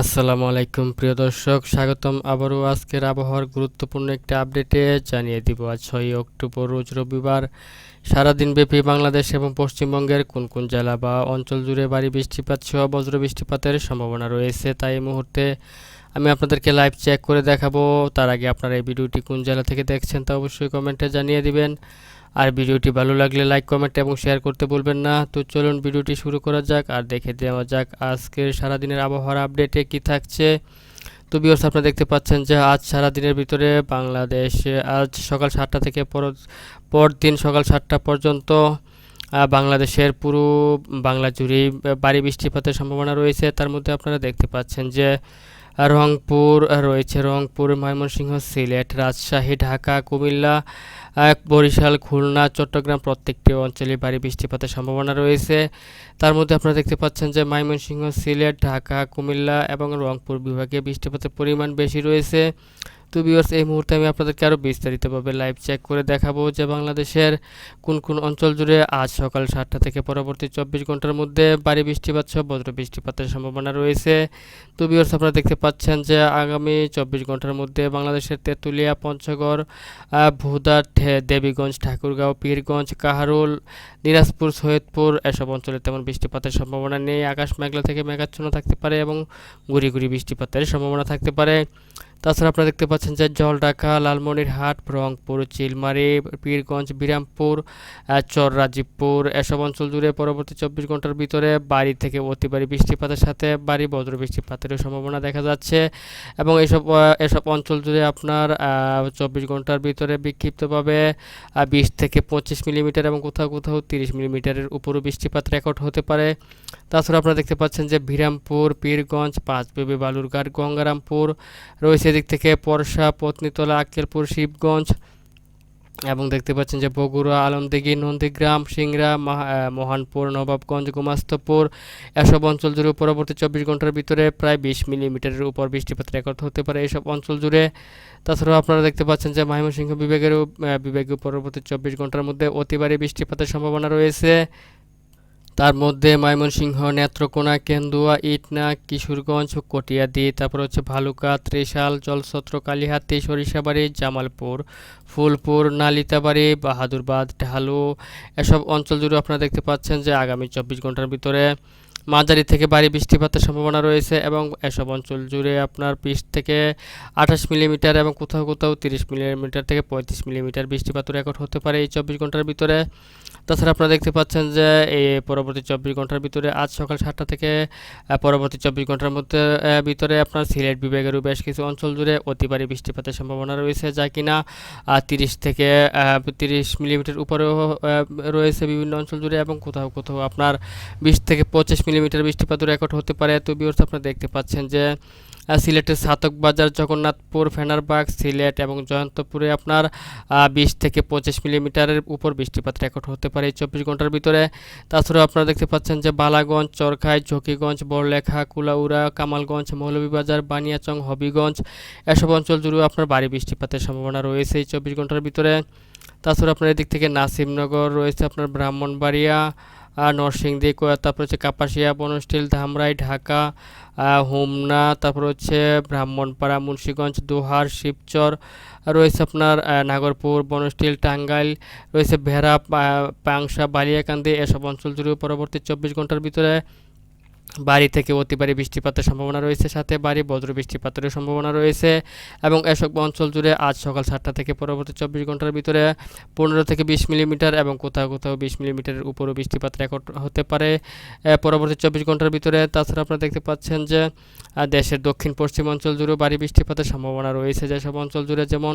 আসসালামু আলাইকুম, প্রিয় দর্শক। স্বাগতম আবারও আজকের আবহাওয়ার গুরুত্বপূর্ণ একটি আপডেটে জানিয়ে দিব, আজ ছয়ই অক্টোবর, রোজ রবিবার। সারাদিনব্যাপী বাংলাদেশ এবং পশ্চিমবঙ্গের কোন কোন জেলা বা অঞ্চল জুড়ে ভারী বৃষ্টিপাত সহ বজ্র বৃষ্টিপাতের সম্ভাবনা রয়েছে তাই এই মুহূর্তে আমি আপনাদেরকে লাইভ চেক করে দেখাবো। তার আগে আপনারা এই ভিডিওটি কোন জেলা থেকে দেখছেন তা অবশ্যই কমেন্টে জানিয়ে দিবেন। আর ভিডিওটি ভালো লাগলে লাইক কমেন্ট এবং শেয়ার করতে বলবেন না। তো চলুন ভিডিওটি শুরু করা যাক আর দেখে দেওয়া যাক আজকের সারাদিনের আবহাওয়ার আপডেটে কি থাকছে। তো বিয়র্স আপনারা দেখতে পাচ্ছেন যে আজ সারাদিনের ভিতরে বাংলাদেশে আজ সকাল সাতটা থেকে পর পরদিন সকাল সাতটা পর্যন্ত বাংলাদেশের পুরো বাংলা জুড়েই ভারী বৃষ্টিপাতের সম্ভাবনা রয়েছে। তার মধ্যে আপনারা দেখতে পাচ্ছেন যে রংপুর, রয়েছে রংপুর, ময়মনসিংহ, সিলেট, রাজশাহী, ঢাকা, কুমিল্লা বরিশাল, খুলনা, চট্টগ্রাম প্রত্যেকটি অঞ্চলে ভারী বৃষ্টিপাতের সম্ভাবনা রয়েছে। তার মধ্যে আপনারা দেখতে পাচ্ছেন যে ময়মনসিংহ, সিলেট, ঢাকা, কুমিল্লা এবং রংপুর বিভাগে বৃষ্টিপাতের পরিমাণ বেশি রয়েছে। তো ভিউয়ার্স এই মুহূর্তে আমি আপনাদেরকে আরও বিস্তারিতভাবে লাইভ চেক করে দেখাবো যে বাংলাদেশের কোন কোন অঞ্চল জুড়ে আজ সকাল সাতটা থেকে পরবর্তী চব্বিশ ঘণ্টার মধ্যে ভারী বৃষ্টিপাত সহ বজ্র বৃষ্টিপাতের সম্ভাবনা রয়েছে। তো ভিউয়ার্স আপনারা দেখতে পাচ্ছেন যে আগামী চব্বিশ ঘণ্টার মধ্যে বাংলাদেশের তেঁতুলিয়া, পঞ্চগড় ভুদা দেবীগঞ্জ, ঠাকুরগাঁও, পীরগঞ্জ, কাহারুল, দিনাজপুর, সৈয়দপুর এসব অঞ্চলে তেমন বৃষ্টিপাতের সম্ভাবনা নেই। আকাশ মেঘলা থেকে মেঘাচ্ছন্ন থাকতে পারে এবং গুড়ি গুড়ি বৃষ্টিপাতের সম্ভাবনা থাকতে পারে। তাছাড়া আপনারা দেখতে পাচ্ছেন যে জলঢাকা, লালমনিরহাট, রংপুর, চিলমারি, পীরগঞ্জ, বিরামপুর চর রাজীবপুর, এসব অঞ্চল জুড়ে পরবর্তী চব্বিশ ঘণ্টার ভিতরে বাড়ি থেকে অতি বাড়ি বৃষ্টিপাতের সাথে বাড়ি বজ্র বৃষ্টিপাতেরও সম্ভাবনা দেখা যাচ্ছে। এবং এসব এসব অঞ্চল জুড়ে আপনার চব্বিশ ঘণ্টার ভিতরে বিক্ষিপ্তভাবে বিশ থেকে পঁচিশ মিলিমিটার এবং কোথাও কোথাও তিরিশ মিলিমিটারের উপরও বৃষ্টিপাত রেকর্ড হতে পারে। তাছাড়া আপনারা দেখতে পাচ্ছেন যে বিরামপুর, পীরগঞ্জ, পাঁচবিবি, বালুরঘাট, গঙ্গারামপুর, রয়েছে এদিক থেকে পরশা, পত্নীতলা, আক্কেলপুর, শিবগঞ্জ এবং দেখতে পাচ্ছেন যে বগুড়া, আলমদিঘি, নন্দীগ্রাম, সিংড়া মহানপুর, নবাবগঞ্জ, গোমাস্তপুর, এসব অঞ্চল জুড়ে পরবর্তী চব্বিশ ঘণ্টার ভিতরে প্রায় বিশ মিলিমিটারের উপর বৃষ্টিপাত রেকর্ড হতে পারে এসব অঞ্চল জুড়ে। তাছাড়াও আপনারা দেখতে পাচ্ছেন যে ময়মনসিংহ বিভাগেরও বিভাগীয় পরবর্তী চব্বিশ ঘণ্টার মধ্যে অতিবারে বৃষ্টিপাতের সম্ভাবনা রয়েছে। তার মধ্যে ময়মনসিংহ, নেত্রকোনা, কেন্দুয়া, ইটনা, কিশোরগঞ্জ, কটিয়াদি, তারপর হচ্ছে ভালুকা, ত্রিশাল, জলছত্র, কালীহাতি, সরিষাবাড়ি, জামালপুর, ফুলপুর, নালিতাবাড়ি, বাহাদুরবাদ, ঢালু, এসব অঞ্চল জুড়ে আপনারা দেখতে পাচ্ছেন যে আগামী চব্বিশ ঘণ্টার ভিতরে মাঝারি থেকে ভারী বৃষ্টিপাতের সম্ভাবনা রয়েছে এবং এসব অঞ্চল জুড়ে আপনার বিশ থেকে আঠাশ মিলিমিটার এবং কোথাও কোথাও তিরিশ মিলিমিটার থেকে পঁয়ত্রিশ মিলিমিটার বৃষ্টিপাত রেকর্ড হতে পারে এই চব্বিশ ঘণ্টার ভিতরে। তাছাড়া আপনারা দেখতে পাচ্ছেন যে এই পরবর্তী চব্বিশ ঘণ্টার ভিতরে আজ সকাল সাতটা থেকে পরবর্তী চব্বিশ ঘণ্টার মধ্যে ভিতরে আপনার সিলেট বিভাগেরও বেশ কিছু অঞ্চল জুড়ে অতি বৃষ্টিপাতের সম্ভাবনা রয়েছে, যা কিনা তিরিশ থেকে তিরিশ মিলিমিটার উপরেও রয়েছে বিভিন্ন অঞ্চল জুড়ে এবং কোথাও কোথাও আপনার বিশ থেকে পঁচিশ মিলিমিটার বৃষ্টিপাত রেকর্ড হতে পারে। তো বিয়র্স আপনারা দেখতে পাচ্ছেন যে সিলেটের সাতক বাজার, জগন্নাথপুর, ফেনারবাগ, সিলেট এবং জয়ন্তপুরে আপনার বিশ থেকে পঁচিশ মিলিমিটারের উপর বৃষ্টিপাত রেকর্ড হতে পারে চব্বিশ ঘণ্টার ভিতরে। তাছাড়াও আপনারা দেখতে পাচ্ছেন যে বালাগঞ্জ, চরখাই, ঝকিগঞ্জ, বড়লেখা, কুলাউড়া, কামালগঞ্জ, মৌলভীবাজার, বানিয়াচং, হবিগঞ্জ এসব অঞ্চল জুড়েও আপনার ভারী বৃষ্টিপাতের সম্ভাবনা রয়েছে এই চব্বিশ ঘণ্টার ভিতরে। তাছাড়া আপনার এদিক থেকে নাসিমনগর, রয়েছে আপনার ব্রাহ্মণবাড়িয়া নরসিংদী তারপর হচ্ছে কাপাসিয়া বনস্টিল ধামরাই, ঢাকা হোমনা, তারপর হচ্ছে ব্রাহ্মণপাড়া, মুন্সীগঞ্জ, দোহার, শিবচর, রয়েছে আপনার নাগরপুর বনস্টিল টাঙ্গাইল, রয়েছে ভেড়া পাংশা, বালিয়াকান্দি, এসব অঞ্চল জুড়ে পরবর্তী চব্বিশ ঘণ্টার ভিতরে বাড়ি থেকে অতি ভারী বৃষ্টিপাতের সম্ভাবনা রয়েছে, সাথে বাড়ি বজ্র বৃষ্টিপাতেরও সম্ভাবনা রয়েছে এবং এসব অঞ্চল জুড়ে আজ সকাল সাতটা থেকে পরবর্তী চব্বিশ ঘণ্টার ভিতরে পনেরো থেকে বিশ মিলিমিটার এবং কোথাও কোথাও বিশ মিলিমিটারের উপরও বৃষ্টিপাত রেকর্ড হতে পারে। পরবর্তী চব্বিশ ঘণ্টার ভিতরে তাছাড়া আপনারা দেখতে পাচ্ছেন যে দেশের দক্ষিণ পশ্চিম অঞ্চল জুড়েও বাড়ি বৃষ্টিপাতের সম্ভাবনা রয়েছে। যেসব অঞ্চল জুড়ে যেমন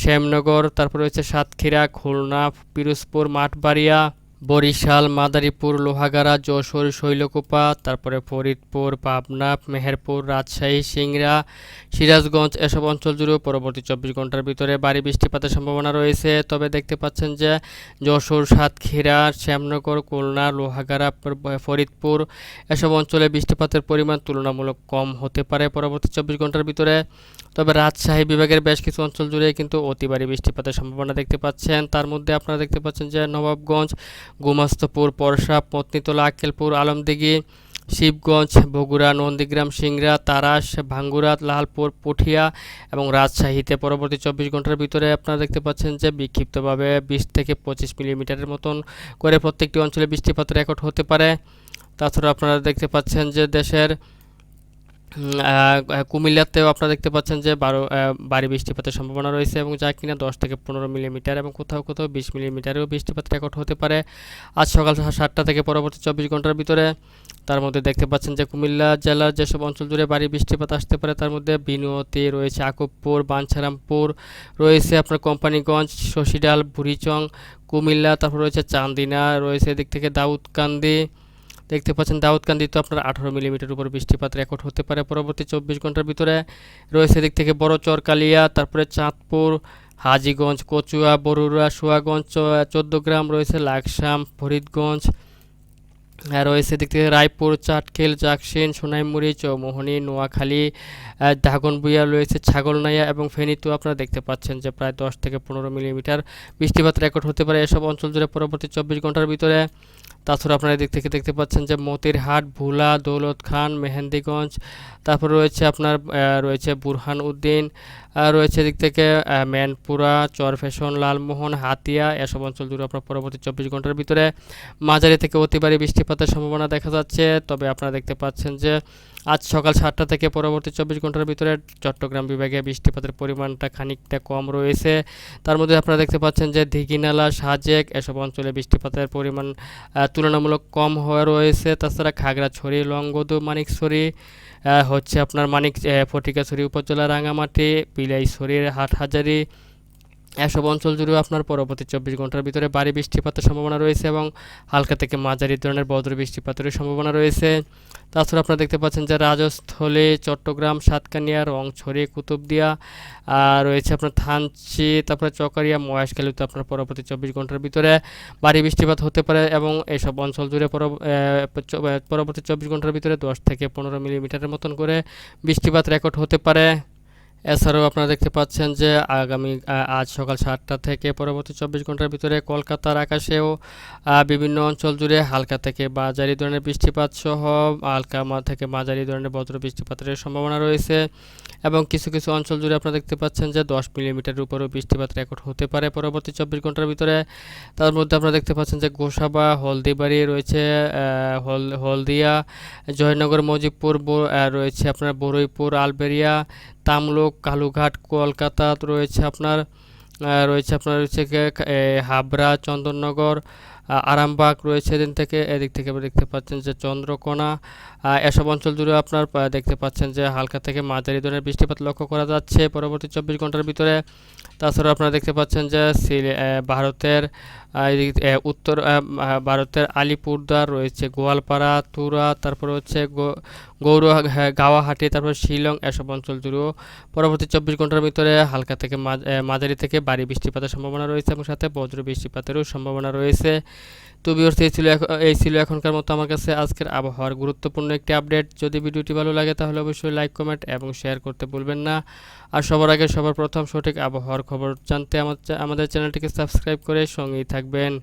শ্যামনগর, তারপর রয়েছে সাতক্ষীরা, খুলনা, পিরোজপুর, মাঠবাড়িয়া বরিশাল, মাদারীপুর, লোহাগাড়া, যশোর, শৈলকুপা, তারপরে ফরিদপুর, পাবনা, মেহেরপুর, রাজশাহী, সিংড়া, সিরাজগঞ্জ এসব অঞ্চল জুড়েও পরবর্তী চব্বিশ ঘণ্টার ভিতরে ভারী বৃষ্টিপাতের সম্ভাবনা রয়েছে। তবে দেখতে পাচ্ছেন যে যশোর, সাতক্ষীরা, শ্যামনগর, খুলনা, লোহাগাড়া ফরিদপুর এসব অঞ্চলে বৃষ্টিপাতের পরিমাণ তুলনামূলক কম হতে পারে পরবর্তী চব্বিশ ঘণ্টার ভিতরে। তবে রাজশাহী বিভাগের বেশ কিছু অঞ্চল জুড়ে কিন্তু অতিবারী বৃষ্টিপাতের সম্ভাবনা দেখতে পাচ্ছেন। তার মধ্যে আপনারা দেখতে পাচ্ছেন যে নবাবগঞ্জ গোমাস্তপুর, পরশা, পত্নীতলা, আক্কেলপুর, আলমদিঘি, শিবগঞ্জ, বগুড়া, নন্দীগ্রাম, সিংড়া, তারাস ভাঙ্গুরা লালপুর, পুঠিয়া এবং রাজশাহীতে পরবর্তী চব্বিশ ঘণ্টার ভিতরে আপনারা দেখতে পাচ্ছেন যে বিক্ষিপ্তভাবে বিশ থেকে পঁচিশ মিলিমিটারের মতন করে প্রত্যেকটি অঞ্চলে বৃষ্টিপাত রেকর্ড হতে পারে। তাছাড়া আপনারা দেখতে পাচ্ছেন যে দেশের কুমিল্লাতেও আপনারা দেখতে পাচ্ছেন যে বারো বাড়ি বৃষ্টিপাতের সম্ভাবনা রয়েছে এবং যা কিনা দশ থেকে পনেরো মিলিমিটার এবং কোথাও কোথাও বিশ মিলিমিটারেও বৃষ্টিপাত রেকর্ড হতে পারে। আজ সকাল সাতটা থেকে পরবর্তী চব্বিশ ঘণ্টার ভিতরে তার মধ্যে দেখতে পাচ্ছেন যে কুমিল্লা জেলার যেসব অঞ্চল জুড়ে বাড়ি বৃষ্টিপাত আসতে পারে, তার মধ্যে বিনুয়তি রয়েছে আকুবপুর, বাঞ্ছারামপুর, রয়েছে আপনার কোম্পানিগঞ্জ, শশীডাল, বুড়িচং, কুমিল্লা, তারপর রয়েছে চান্দিনা, রয়েছে এদিক থেকে দাউদকান্দি দেখতে পাচ্ছেন দাউদকান্দিতে আপনার আঠারো মিলিমিটার উপর বৃষ্টিপাত রেকর্ড হতে পারে। পরবর্তী চব্বিশ ঘণ্টার ভিতরে রয়েছে এদিক থেকে বড় চরকালিয়া, তারপরে চাঁদপুর, হাজীগঞ্জ, কচুয়া, বরুড়া, সুয়াগঞ্জ চোদ্দ গ্রাম রয়েছে লাকসাম, ফরিদগঞ্জ রয়েছে এদিক থেকে রায়পুর চাটখেল জাকসিন, সোনাইমুড়ি, চৌমোহনী, নোয়াখালী দাগনভূঞা রয়েছে ছাগলনাইয়া এবং ফেনীতেও আপনারা দেখতে পাচ্ছেন যে প্রায় দশ থেকে পনেরো মিলিমিটার বৃষ্টিপাত রেকর্ড হতে পারে এসব অঞ্চল জুড়ে। পরবর্তী চব্বিশ ঘণ্টার ভিতরে তাছাড়া আপনারা এদিক থেকে দেখতে পাচ্ছেন যে মতিরহাট, ভোলা দৌলত খান মেহেন্দিগঞ্জ, তারপর রয়েছে আপনার রয়েছে বুরহান উদ্দিন রয়েছে এদিক থেকে ম্যানপুরা চরফেশন লালমোহন, হাতিয়া, এসব অঞ্চল জুড়ে আপনার পরবর্তী চব্বিশ ঘণ্টার ভিতরে মাঝারি থেকে অতি বৃষ্টিপাতের সম্ভাবনা দেখা যাচ্ছে। তবে আপনারা দেখতে পাচ্ছেন যে আজ সকাল সাতটা থেকে পরবর্তী চব্বিশ ঘণ্টার ভিতরে চট্টগ্রাম বিভাগে বৃষ্টিপাতের পরিমাণটা খানিকটা কম রয়েছে। তার মধ্যে আপনারা দেখতে পাচ্ছেন যে দিঘিনালা সাজেক, এসব অঞ্চলে বৃষ্টিপাতের পরিমাণ তুলনামূলক কম হওয়া রয়েছে। তাছাড়া খাগড়াছড়ি, লংগদু, মানিকছড়ি হচ্ছে আপনার মানিক ফটিকাছড়ি উপজেলা রাঙামাটি বিলাইছড়ির হাটহাজারি এসব অঞ্চল জুড়েও আপনার পরবর্তী চব্বিশ ঘণ্টার ভিতরে ভারী বৃষ্টিপাতের সম্ভাবনা রয়েছে এবং হালকা থেকে মাঝারি ধরনের বজ্র বৃষ্টিপাতেরও সম্ভাবনা রয়েছে। তাছাড়া আপনারা দেখতে পাচ্ছেন যে রাজস্থলে, চট্টগ্রাম, সাতকানিয়া, রংছড়ি, কুতুবদিয়া আর রয়েছে আপনার থানচি, তারপরে চকারিয়া মহেশখালীতে আপনার পরবর্তী চব্বিশ ঘণ্টার ভিতরে ভারী বৃষ্টিপাত হতে পারে এবং এসব অঞ্চল জুড়ে পরবর্তী চব্বিশ ঘণ্টার ভিতরে দশ থেকে পনেরো মিলিমিটারের মতন করে বৃষ্টিপাত রেকর্ড হতে পারে। এছাড়াও আপনারা দেখতে পাচ্ছেন যে আগামী আজ সকাল সাতটা থেকে পরবর্তী চব্বিশ ঘণ্টার ভিতরে কলকাতার আকাশেও বিভিন্ন অঞ্চল জুড়ে হালকা থেকে মাঝারি ধরনের বৃষ্টিপাত সহ, হালকা থেকে মাঝারি ধরনের বজ্র বৃষ্টিপাতের সম্ভাবনা রয়েছে। এবং কিছু কিছু অঞ্চল জুড়ে আপনারা দেখতে পাচ্ছেন যে দশ মিলিমিটারের উপরেও বৃষ্টিপাত রেকর্ড হতে পারে পরবর্তী চব্বিশ ঘণ্টার ভিতরে। তার মধ্যে আপনারা দেখতে পাচ্ছেন যে গোসাবা, হলদিবাড়ি রয়েছে হল, হলদিয়া, জয়নগর, মজিবপুর রয়েছে আপনার বরৈপুর আলবেরিয়া তামলুক কালুঘাট কলকাতা রয়েছে আপনার রয়েছে আপনার এ, হাবড়া চন্দননগর আরামবাগ রয়েছে এদিন থেকে এদিক থেকে দেখতে পাচ্ছেন যে চন্দ্রকোনা এসব অঞ্চল জুড়ে আপনার দেখতে পাচ্ছেন যে হালকা থেকে মাঝারি ধরনের বৃষ্টিপাত লক্ষ্য করা যাচ্ছে পরবর্তী চব্বিশ ঘণ্টার ভিতরে। তাছাড়া আপনারা দেখতে পাচ্ছেন যে ভারতের উত্তর ভারতের আলিপুরদার রয়েছে গোয়ালপাড়া তুরা তারপর হচ্ছে গৌর হ্যাঁ, গাওয়াহাটি তারপর শিলং এসব অঞ্চল জুড়েও পরবর্তী চব্বিশ ঘণ্টার ভিতরে হালকা থেকে মাঝ- মাঝারি থেকে ভারী বৃষ্টিপাতের সম্ভাবনা রয়েছে এবং সাথে বজ্র বৃষ্টিপাতেরও সম্ভাবনা রয়েছে। তো ভিউয়ার্স এই ছিল এই ছিল এখনকার মতো আমার কাছে আজকের আবহাওয়ার গুরুত্বপূর্ণ একটি আপডেট। যদি ভিডিওটি ভালো লাগে তাহলে অবশ্যই লাইক কমেন্ট এবং শেয়ার করতে ভুলবেন না। আর সবার আগে সবার প্রথম সঠিক আবহাওয়ার খবর জানতে আমাদের চ্যানেলটিকে সাবস্ক্রাইব করে সঙ্গেই থাকবেন।